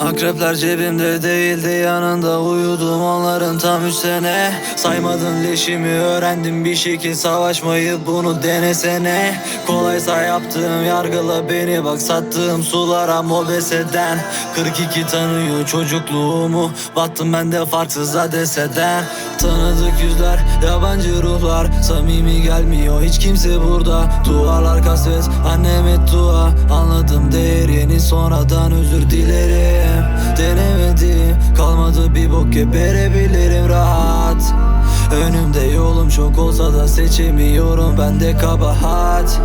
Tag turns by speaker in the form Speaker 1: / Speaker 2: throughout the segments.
Speaker 1: Akrepler cebimde değildi yanında uyudum onların tam üç sene. Saymadın leşimi öğrendim bir şekil savaşmayı bunu denesene. Kolaysa yaptığım yargıla beni bak sattığım sulara mobeseden. 42 tanıyor çocukluğumu battım ben de farksız deseden Tanıdık yüzler yabancı ruhlar samimi gelmiyor hiç kimse burada. Duvarlar kasvet annem et dua anladım değerini sonradan özür dilerim. Denemedim kalmadı bir bok geberebilirim rahat. Önümde yolum çok olsa da seçemiyorum ben de kabahat.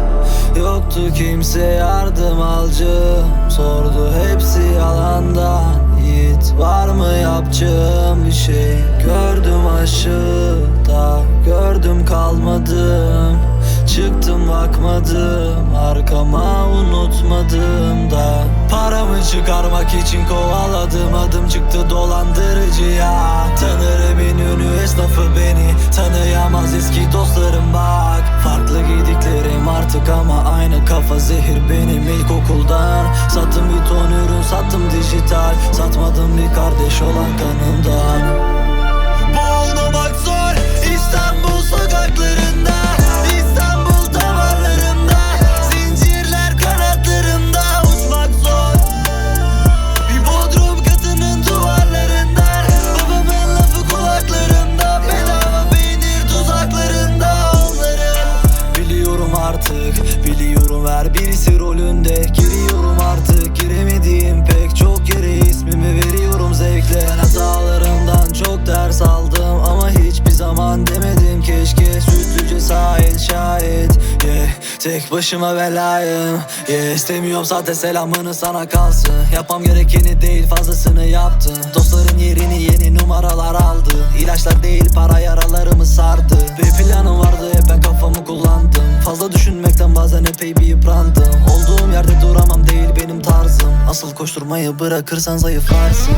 Speaker 1: Yoktu kimse yardım alcı Sordu hepsi yalandan. Yiğit var mı yapacağım bir şey? Gördüm aşığıda Gördüm kalmadım Çıktım bakmadım. Arkama unutmadım da. Paramı çıkarmak için kovaladım. Adım çıktı dolandırıcıya Tanırım ünlü esnafı beni Tanıyamaz. Eski dostlarım bak. Farklı giydiklerim artık ama aynı kafa. Zehir benim ilkokuldan. Sattım bir ton ürün sattım dijital. Satmadım bir kardeş olan kanımdan Tek başıma belayım. Yeah. İstemiyorum zaten selamını sana kalsın. Yapmam gerekeni değil fazlasını yaptım. Dostların yerini yeni numaralar aldı. İlaçlar değil para yaralarımı sardı. Bir planım vardı hep ben kafamı kullandım. Fazla düşünmekten bazen epey bir yıprandım. Olduğum yerde duramam değil benim tarzım. Asıl koşturmayı bırakırsan zayıflarsın